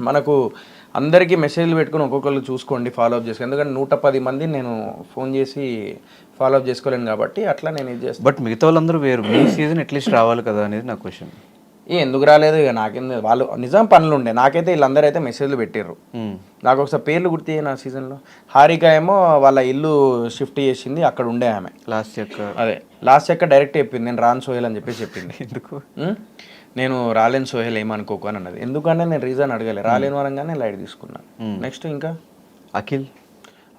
మనకు అందరికీ మెసేజ్లు పెట్టుకుని ఒక్కొక్కరు చూసుకోండి ఫాలో అప్ చేసుకోండి. ఎందుకంటే నూట పది మంది నేను ఫోన్ చేసి ఫాలో అప్ చేసుకోలేను కాబట్టి అట్లా నేను ఇది చేస్తాను బట్ మిగతా వాళ్ళందరూ వేరు. మీ సీజన్ అట్లీస్ట్ రావాలి కదా అనేది నా క్వశ్చన్ ఏ ఎందుకు రాలేదు? ఇక నాకేం. వాళ్ళు నిజం పనులు ఉండే. నాకైతే వీళ్ళందరూ అయితే మెసేజ్లు పెట్టిర్రు. నాకు ఒకసారి పేర్లు గుర్తు నా సీజన్లో హారిక ఏమో వాళ్ళ ఇల్లు షిఫ్ట్ చేసింది అక్కడ ఉండే ఆమె. లాస్ట్ యొక్క అదే లాస్ట్ చెక్క డైరెక్ట్ చెప్పింది. నేను రాను సోహెల్ అని చెప్పేసి చెప్పింది. ఎందుకు? నేను రాలేను సోహెల్ ఏమనుకోకు అని అన్నది. ఎందుకంటే నేను రీజన్ అడగలే. రాలేను వరంగానే లైట్ తీసుకున్నా. నెక్స్ట్ ఇంకా? అఖిల్?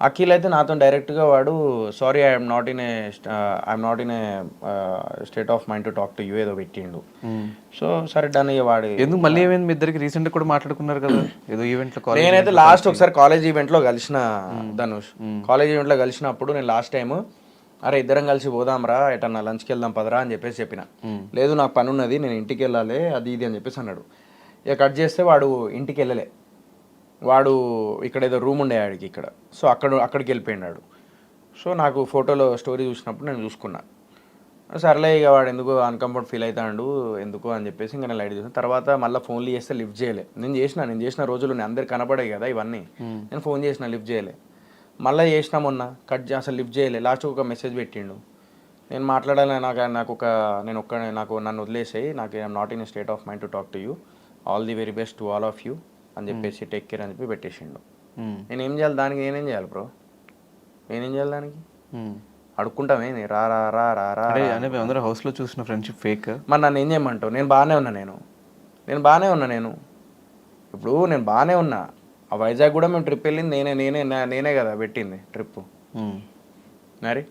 అఖిల్ అయితే నాతో డైరెక్ట్గా వాడు sorry I'm not in a I'm not in a state of mind to talk to you ఏదో పెట్టిండు. సో సరే డన్ వాడు ఎందుకు మళ్ళీ ఏమైంది? మీ ఇద్దరికి రీసెంట్ కూడా మాట్లాడుకున్నారు కదా? ఏదో ఈవెంట్లో నేనైతే లాస్ట్ ఒకసారి కాలేజ్ ఈవెంట్లో కలిసిన ధనుష్. కాలేజ్ ఈవెంట్లో కలిసినప్పుడు నేను లాస్ట్ టైం అరే ఇద్దరం కలిసి పోదాంరా ఎటన్నా లంచ్కి వెళ్దాం పదరా అని చెప్పేసి చెప్పిన. లేదు నాకు పని ఉన్నది నేను ఇంటికి వెళ్ళాలి అది ఇది అని చెప్పేసి అన్నాడు. ఇక కట్ చేస్తే వాడు ఇంటికి వెళ్ళలే. వాడు ఇక్కడ ఏదో రూమ్ ఉండే ఆడికి ఇక్కడ. సో అక్కడ అక్కడికి వెళ్ళిపోయినాడు. సో నాకు ఫోటోలో స్టోరీ చూసినప్పుడు నేను చూసుకున్నా. సర్లే ఇక వాడు ఎందుకు అన్కంఫర్ట్ ఫీల్ అవుతాడు ఎందుకు అని చెప్పేసి ఇంకా నేను లైట్ చేసిన. తర్వాత మళ్ళీ ఫోన్లు చేస్తే లిఫ్ట్ చేయలే. నేను చేసిన నేను చేసిన రోజులు నేను అందరు కనపడే కదా ఇవన్నీ. నేను ఫోన్ చేసిన లిఫ్ట్ చేయలే. మళ్ళీ చేసిన మొన్న కట్ అసలు లిఫ్ట్ చేయలే. లాస్ట్ ఒక మెసేజ్ పెట్టిండు. నేను మాట్లాడాలి నాకు నాకు ఒక నేను ఒక్క నాకు నన్ను వదిలేసాయి నాకు I'm not in state of mind to talk to you. All the very best to all of you అని చెప్పేసి టేక్ కేర్ అని చెప్పి పెట్టేసిండు. నేను ఏం చేయాలి? దానికి నేనేం చేయాలి బ్రో? నేనేం చేయాలి దానికి? అడుక్కుంటామే రా రా రా రా రా అంటే అంటే మేమందరూ హౌస్లో చూసిన ఫ్రెండ్షిప్ ఫేక్. మరి నన్ను ఏం చేయమంటావు? నేను బాగానే ఉన్నా నేను. నేను బాగానే ఉన్నా నేను. ఇప్పుడు నేను బాగానే ఉన్నా. ఆ వైజాగ్ కూడా మేము ట్రిప్ వెళ్ళింది. నేనే నేనే నేనే కదా పెట్టింది ట్రిప్ మరి?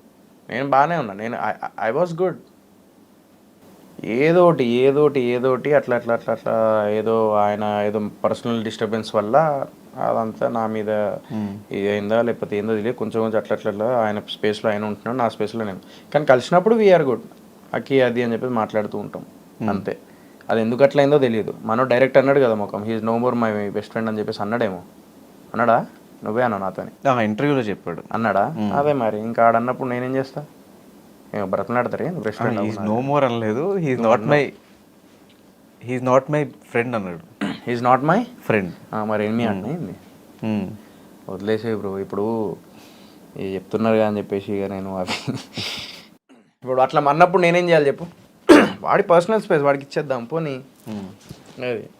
నేను బాగానే ఉన్నా. నేను ఐ వాస్ గుడ్ ఏదోటి ఏదోటి ఏదోటి అట్లా అట్లా అట్లా అట్లా ఏదో ఆయన ఏదో పర్సనల్ డిస్టర్బెన్స్ వల్ల అదంతా నా మీద ఇది అయిందా లేకపోతే ఏందో తెలియదు. కొంచెం కొంచెం అట్లా అట్లా ఆయన స్పేస్లో ఆయన ఉంటున్నాడు నా స్పేస్లో నేను. కానీ కలిసినప్పుడు వీఆర్ గుడ్ అక్కి అది అని చెప్పి మాట్లాడుతూ ఉంటాం. అంతే. అది ఎందుకు అట్లా అయిందో తెలియదు. మనో డైరెక్ట్ అన్నాడు కదా మొఖం. He's no more my best friend అని చెప్పేసి అన్నాడేమో. అన్నాడా? నువ్వే అన్నావు నాతోని. ఇంటర్వ్యూలో చెప్పాడు. అన్నాడా? అదే మరి ఇంకా ఆడన్నప్పుడు నేనేం చేస్తా? ఏమో హీస్ నో మోర్ అనలేదు. He's not my he's not my friend అన్నాడు. ఈజ్ నాట్ మై ఫ్రెండ్ మరి ఏమి అన్నది వదిలేసే బ్రో ఇప్పుడు చెప్తున్నారు కదా అని చెప్పేసి ఇక నేను అవి. ఇప్పుడు అట్లా అన్నప్పుడు నేనేం చేయాలి చెప్పు? వాడి పర్సనల్ స్పేస్ వాడికి ఇచ్చేద్దాం పోనీ. అది.